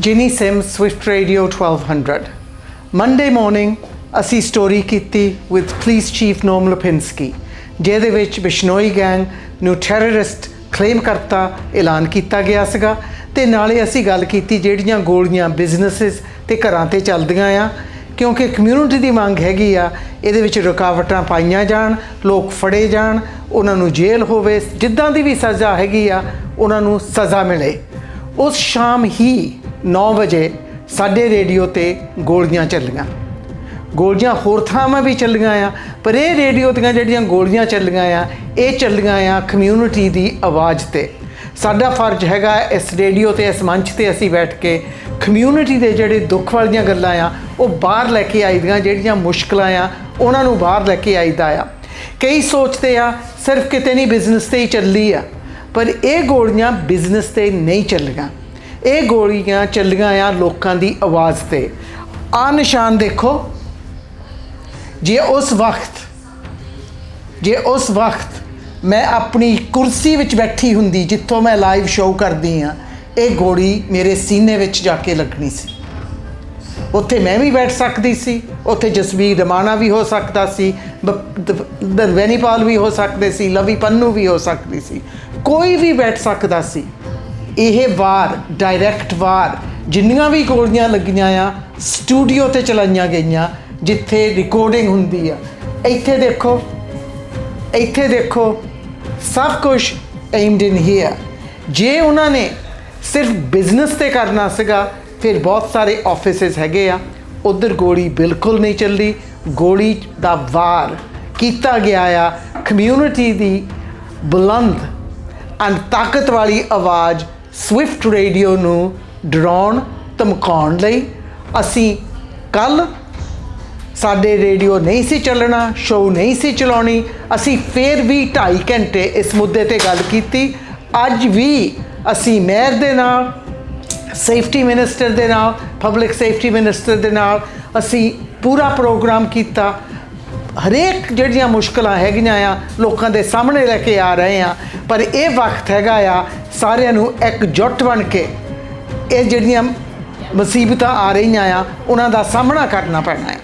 Jinny Sims Swift Radio 1200 Monday morning ਅਸੀਂ story ਕੀਤੀ with police chief ਨੋਮ Lipinski ਜਿਹਦੇ ਵਿੱਚ ਬਿਸ਼ਨੋਈ ਗੈਂਗ ਨੂੰ ਟੈਰਰਿਸਟ ਕਲੇਮ ਕਰਤਾ, ਐਲਾਨ ਕੀਤਾ ਗਿਆ ਸੀਗਾ, ਤੇ ਨਾਲੇ ਅਸੀਂ ਗੱਲ ਕੀਤੀ ਜਿਹੜੀਆਂ ਗੋਲੀਆਂ ਬਿਜ਼ਨੈਸਸ ਤੇ ਘਰਾਂ ਤੇ ਚੱਲਦੀਆਂ ਆ, ਕਿਉਂਕਿ ਕਮਿਊਨਿਟੀ ਦੀ ਮੰਗ ਹੈਗੀ ਆ, ਇਹਦੇ ਵਿੱਚ ਰੁਕਾਵਟਾਂ ਪਾਈਆਂ ਜਾਣ, ਲੋਕ ਫੜੇ ਜਾਣ, ਉਹਨਾਂ ਨੂੰ ਜੇਲ੍ਹ ਹੋਵੇ, ਜਿੱਦਾਂ ਦੀ ਵੀ ਸਜ਼ਾ ਹੈਗੀ ਆ, ਉਹਨਾਂ ਨੂੰ ਸਜ਼ਾ ਮਿਲੇ। ਉਸ ਸ਼ਾਮ ਹੀ 9 ਵਜੇ ਸਾਡੇ ਰੇਡੀਓ ਤੇ ਗੋਲੀਆਂ ਚੱਲੀਆਂ। ਗੋਲੀਆਂ ਹੋਰ ਥਾਵਾਂ ਵੀ ਚੱਲੀਆਂ ਆ, ਪਰ ਇਹ ਰੇਡੀਓ ਦੀਆਂ ਜਿਹੜੀਆਂ ਗੋਲੀਆਂ ਚੱਲੀਆਂ ਆ, ਇਹ ਚੱਲੀਆਂ ਆ ਕਮਿਊਨਿਟੀ ਦੀ ਆਵਾਜ਼ ਤੇ। ਸਾਡਾ ਫਰਜ਼ ਹੈਗਾ ਇਸ ਰੇਡੀਓ ਤੇ, ਇਸ ਮੰਚ ਤੇ ਅਸੀਂ ਬੈਠ ਕੇ ਕਮਿਊਨਿਟੀ ਦੇ ਜਿਹੜੇ ਦੁੱਖ ਵਾਲੀਆਂ ਗੱਲਾਂ ਆ, ਉਹ ਬਾਹਰ ਲੈ ਕੇ ਆਈਦੀਆਂ, ਜਿਹੜੀਆਂ ਮੁਸ਼ਕਲਾਂ ਆ, ਉਹਨਾਂ ਨੂੰ ਬਾਹਰ ਲੈ ਕੇ ਆਈਦਾ ਆ। ਕਈ ਸੋਚਦੇ ਆ, ਸਿਰਫ ਕਿਤੇ ਨਹੀਂ ਬਿਜ਼ਨਸ ਤੇ ਹੀ ਚੱਲੀ ਆ, ਪਰ ਇਹ ਗੋਲੀਆਂ ਬਿਜ਼ਨਸ ਤੇ ਨਹੀਂ ਚੱਲੀਆਂ। ਇਹ ਗੋਲੀਆਂ ਚੱਲੀਆਂ ਆ ਲੋਕਾਂ ਦੀ ਆਵਾਜ਼ ਤੇ। ਆ ਨਿਸ਼ਾਨ ਦੇਖੋ। ਜੇ ਉਸ ਵਕਤ, ਜੇ ਉਸ ਵਕਤ ਮੈਂ ਆਪਣੀ ਕੁਰਸੀ ਵਿੱਚ ਬੈਠੀ ਹੁੰਦੀ ਜਿੱਥੋਂ ਮੈਂ ਲਾਈਵ ਸ਼ੋਅ ਕਰਦੀ ਆ ਇਹ ਗੋਲੀ ਮੇਰੇ ਸੀਨੇ ਵਿੱਚ ਜਾ ਕੇ ਲੱਗਣੀ ਸੀ। ਉੱਥੇ ਮੈਂ ਵੀ ਬੈਠ ਸਕਦੀ ਸੀ, ਉੱਥੇ ਜਸਵੀਰ ਰਮਾਣਾ ਵੀ ਹੋ ਸਕਦਾ ਸੀ ਦਰਵੈਨੀਪਾਲ ਵੀ ਹੋ ਸਕਦੇ ਸੀ, ਲਵੀ ਪੰਨੂ ਵੀ ਹੋ ਸਕਦੀ ਸੀ। ਕੋਈ ਵੀ ਬੈਠ ਸਕਦਾ ਸੀ। ਇਹ ਵਾਰ ਡਾਇਰੈਕਟ ਵਾਰ, ਜਿੰਨੀਆਂ ਵੀ ਗੋਲੀਆਂ ਲੱਗੀਆਂ ਆ ਸਟੂਡੀਓ ਤੇ ਚਲਾਈਆਂ ਗਈਆਂ, ਜਿੱਥੇ ਰਿਕਾਰਡਿੰਗ ਹੁੰਦੀ ਆ। ਇੱਥੇ ਦੇਖੋ ਇੱਥੇ ਦੇਖੋ, ਸਭ ਕੁਝ ਏਮਡ ਇਨ ਹੇਅਰ ਜੇ ਉਹਨਾਂ ਨੇ ਸਿਰਫ ਬਿਜ਼ਨਸ ਤੇ ਕਰਨਾ ਸੀਗਾ, ਫਿਰ ਬਹੁਤ ਸਾਰੇ ਆਫਿਸਿਸ ਹੈਗੇ ਆ। ਉਧਰ ਗੋਲੀ ਬਿਲਕੁਲ ਨਹੀਂ ਚੱਲੀ। ਗੋਲੀ ਦਾ ਵਾਰ ਕੀਤਾ ਗਿਆ ਆ। ਕਮਿਊਨਿਟੀ ਦੀ ਬੁਲੰਦ ਅਨ ਤਾਕਤ ਵਾਲੀ ਆਵਾਜ਼ ਸਵਿਫਟ ਰੇਡੀਓ ਨੂੰ ਡਰਾਉਣ, ਧਮਕਾਉਣ ਲਈ ਅਸੀਂ ਕੱਲ ਸਾਡੇ ਰੇਡੀਓ ਨਹੀਂ ਸੀ ਚੱਲਣਾ, ਸ਼ੋਅ ਨਹੀਂ ਸੀ ਚਲਾਉਣੀ, ਅਸੀਂ ਫੇਰ ਵੀ 2.5 ਘੰਟੇ ਇਸ ਮੁੱਦੇ ਤੇ ਗੱਲ ਕੀਤੀ। ਅੱਜ ਵੀ ਅਸੀਂ ਮੇਅਰ ਦੇ ਨਾਲ, ਸੇਫਟੀ ਮਿਨਿਸਟਰ ਦੇ ਨਾਲ, ਪਬਲਿਕ ਸੇਫਟੀ ਮਿਨਿਸਟਰ ਦੇ ਨਾਲ ਅਸੀਂ ਪੂਰਾ ਪ੍ਰੋਗਰਾਮ ਕੀਤਾ। ਹਰੇਕ ਜਿਹੜੀਆਂ ਮੁਸ਼ਕਲਾਂ ਹੈਗੀਆਂ ਆ, ਲੋਕਾਂ ਦੇ ਸਾਹਮਣੇ ਲੈ ਕੇ ਆ ਰਹੇ ਆ, ਪਰ ਇਹ ਵਕਤ ਹੈਗਾ ਆ ਸਾਰਿਆਂ ਨੂੰ ਇੱਕ ਜੁੱਟ ਬਣ ਕੇ ਇਹ ਜਿਹੜੀਆਂ ਮੁਸੀਬਤਾਂ ਆ ਰਹੀਆਂ ਆ, ਉਹਨਾਂ ਦਾ ਸਾਹਮਣਾ ਕਰਨਾ ਪੈਣਾ ਆ।